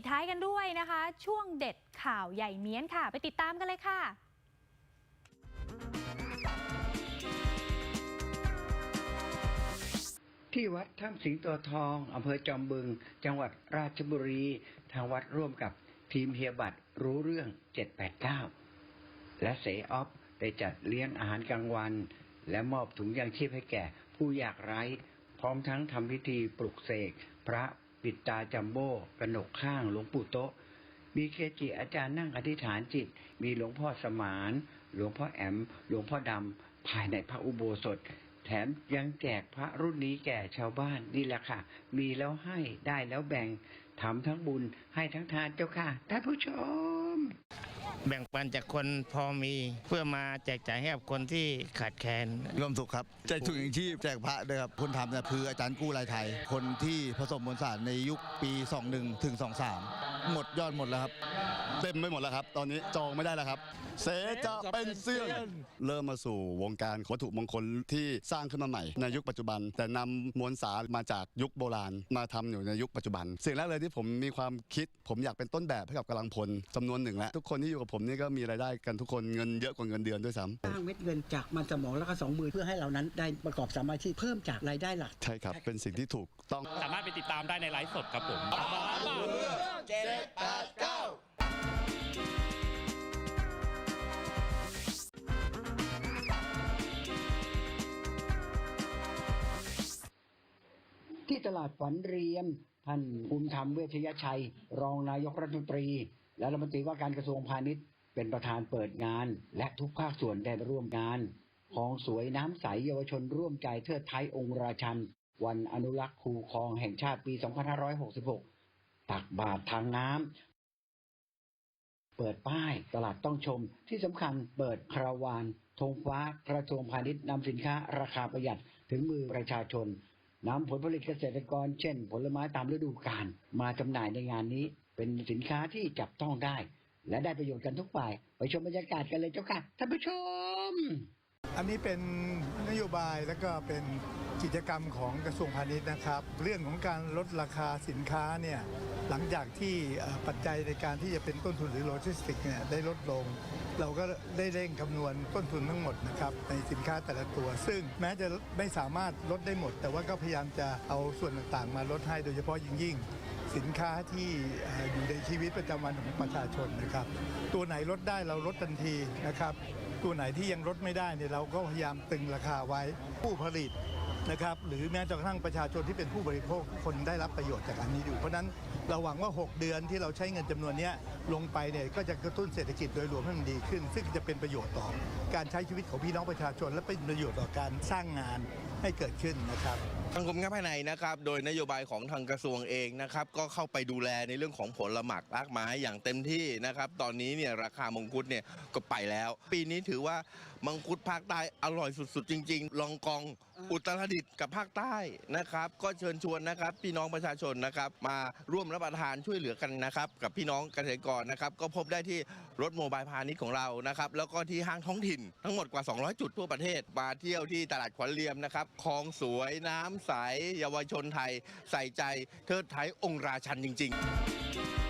ปิดท้ายกันด้วยนะคะ ช่วงเด็ดข่าวใหญ่เมียนค่ะ ไปติดตามกันเลยค่ะที่วัดถ้ำสิงโตทอง อำเภอจอมบึง จังหวัดราชบุรี ทางวัดร่วมกับทีมเฮียบัตรรู้เรื่อง 789 และเสออฟได้จัดเลี้ยงอาหารกลางวัน และมอบถุงยางชีพให้แก่ผู้ยากไร้ พร้อมทั้งทำพิธีปลุกเสกพระ ปิดตาจัมโบ้กระหนกข้างหลวงปู่โตะมีเกจิอาจารย์นั่งอธิษฐานจิต มีหลวงพ่อสมาน หลวงพ่อแอม หลวงพ่อดำ ภายในพระอุโบสถ แถมยังแจกพระรุ่นนี้แก่ชาวบ้านนี่แหละค่ะ มีแล้วให้ได้แล้วแบ่งทำทั้งบุญให้ทั้งทานเจ้าค่ะท่านผู้ชม แบ่งปันจากคนพอมีเพื่อมาแจกจ่ายให้กับคนที่ขาดแคลนร่วมสุขครับแจกถุงยังชีพแจกพระด้วยครับคนทำเนี่ยคืออาจารย์กู้ลายไทย คนที่ผสมมวลสารในยุคปี 21ถึง23หมดยอดหมดแล้วครับ เต็มไปหมดแล้วครับ ตอนนี้จองไม่ได้แล้วครับ เสจะเป็นเซียนเริ่มมาสู่วงการวัตถุมงคลที่สร้างขึ้นมาใหม่ ในยุคปัจจุบัน แต่นำมวลสารมาจากยุคโบราณ มาทำอยู่ในยุคปัจจุบัน สิ่งแรกเลยที่ผมมีความคิด ผมอยากเป็นต้นแบบให้กับกำลังพลจำนวนหนึ่งแล้วทุกคนที่อยู่กับผมนี่ก็มีรายได้กันทุกคนเงินเยอะกว่าเงินเดือนด้วยซ้ำสร้างเม็ดเงินจากมันสมองแล้วก็สองมือเพื่อให้เรานั้นได้ประกอบสามอาชีพเพิ่มจากรายได้หลักใช่ครับเป็นสิ่งที่ถูกต้องสามารถไปติดตามได้ในไลฟ์สดครับผมที่ตลาดฝันเรียม ท่านภูมิธรรมเวชยชัย รองนายกรัฐมนตรี และรัฐมนตรีว่าการกระทรวงพาณิชย์ เป็นประธานเปิดงาน และทุกภาคส่วนได้ร่วมงาน ของสวยน้ำใสเยาวชนร่วมใจเทิดไทยองค์ราชัน วันอนุรักษ์คูคลองแห่งชาติปี 2566 ตักบาตรทางน้ำเปิดป้ายตลาดต้องชมที่สำคัญเปิดคาราวานธงฟ้ากระทรวงพาณิชย์นำสินค้าราคาประหยัดถึงมือประชาชนนำผลผลิตเกษตรกร เช่น ผลไม้ตามฤดูกาลมาจำหน่ายในงานนี้ เป็นสินค้าที่จับต้องได้ และได้ประโยชน์กันทุกฝ่าย ไปชมบรรยากาศกันเลยเจ้าค่ะท่านผู้ชม อันนี้เป็นนโยบายและก็เป็น กิจกรรมของกระทรวงพาณิชย์นะครับ เรื่องของการลดราคาสินค้าเนี่ยหลังจากที่ปัจจัยในการที่จะเป็นต้นทุนหรือโลจิสติกเนี่ยได้ลดลง เราก็ได้เร่งคำนวณต้นทุนทั้งหมดนะครับในสินค้าแต่ละตัว ซึ่งแม้จะไม่สามารถลดได้หมด แต่ว่าก็พยายามจะเอาส่วนต่างๆ มาลดให้โดยเฉพาะยิ่งยิ่งสินค้าที่เอ่ออยู่ในชีวิตประจำวันของประชาชนนะครับ ตัวไหนลดได้เราลดทันทีนะครับ ตัวไหนที่ยังลดไม่ได้เนี่ยเราก็พยายามตึงราคาไว้ผู้ผลิต นะครับหรือแม้กระทั่งประชาชนที่เป็นผู้บริโภคคนได้รับประโยชน์จากอันนี้อยู่ เพราะนั้นเราหวังว่า 6 เดือนที่เราใช้เงินจำนวนนี้ลงไปเนี่ยก็จะกระตุ้นเศรษฐกิจโดยรวมให้มันดีขึ้น ซึ่งจะเป็นประโยชน์ต่อการใช้ชีวิตของพี่น้องประชาชน และเป็นประโยชน์ต่อการสร้างงานให้เกิดขึ้นนะครับทางกรมการภายในนะครับ โดยนโยบายของทางกระทรวงเองนะครับ ก็เข้าไปดูแลในเรื่องของผลหมากรากไม้อย่างเต็มที่นะครับ ตอนนี้เนี่ยราคามังคุดเนี่ยก็ไปแล้ว ปีนี้ถือว่ามังคุดภาคใต้อร่อยสุดๆ จริง ๆ ลองกองอุตรดิตถ์กับภาคใต้นะครับ ก็เชิญชวนนะครับพี่น้องประชาชนนะครับ มาร่วมรับประทานช่วยเหลือกันนะครับ กับพี่น้องเกษตรกรนะครับ ก็พบได้ที่ รถโมบายพาณิชย์ของเรานะครับ แล้วก็ที่ห้างท้องถิ่นทั้งหมดกว่า 200 จุดทั่วประเทศ มาเที่ยวที่ตลาดขวัญเรียมนะครับคลองสวยน้ำใสเยาวชนไทย ใส่ใจเทิดไทยองค์ราชันจริง ๆ